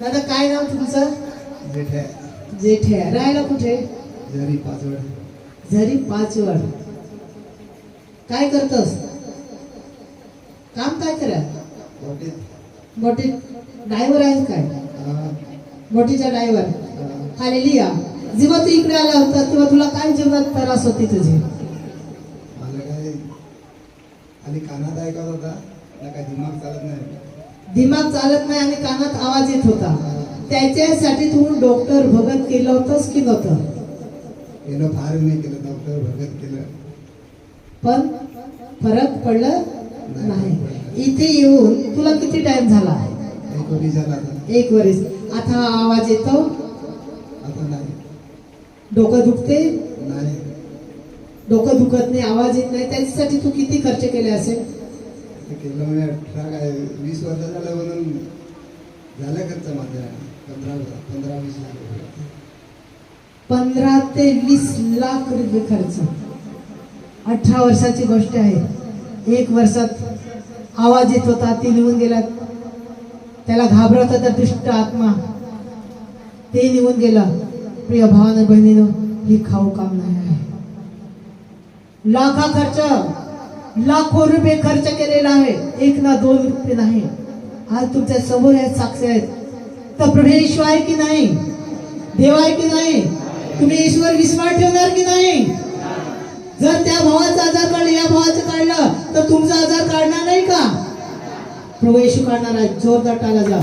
दादा काय नाव तुमचं? जेठ्या जेठे. राहायला कुठे? जरी पाचवड. झरी पाचवड. काय करतोस? काम काय करा? मोठी. ड्रायव्हर आहेस काय? मोठीचा ड्रायव्हर. हा. हालेलिया जेव्हा तू इकडे आला होता तेव्हा तुला काय जीवनात त्रास होती तुझी? मला काय आणि कानात ऐकत होता काय दिमाग चालत नाही. दिमाग चालत नाही आणि कानात आवाज येत होता. त्याच्यासाठी तू डॉक्टर भगत केलं होतंस की नव्हतं? येणं फार नाही केलं डॉक्टर भगत केलं. पण फरक पडलं नाही. इथे येऊन तुला किती टाइम झाला? एक कोटी झाला आता. एक वरीस आता हा आवाज येतो? आता नाही. डोकं दुखते? नाही. डोकं दुखत नाही आवाज येत नाही. त्याच्यासाठी तू किती खर्च केले असेल? ते केलं म्हणजे अठरा काय वीस वर्ष झालं म्हणून झालं खर्च माझ्या? पंधरा पंधरा वीस लाख रुपये. पंधरा ते वीस लाख रुपये खर्च. अठरा वर्षाची गोष्ट आहे. एक वर्षात आवाज येत होता ती निघून गेला. त्याला घाबरत होता दुष्ट आत्मा. ते निघून गेला प्रिय भावानं बहिणीनं ही खाऊ काम नाही आहे. लाखा खर्च. लाखो रुपये खर्च केलेला आहे. एक ना दोन रुपये नाही. आज तुमच्यासमोर आहेत साक्षी आहेत. तर प्रभू आहे की नाही? देव आहे की नाही? तुम्ही ईश्वर विश्वास ठेवणार की नाही? जर त्या भावाचा आजार काढला या भावाचं काढलं तर तुमचा आजार काढणार नाही का? प्रभू येशू काढणार आहे. जोरदार टाला जा.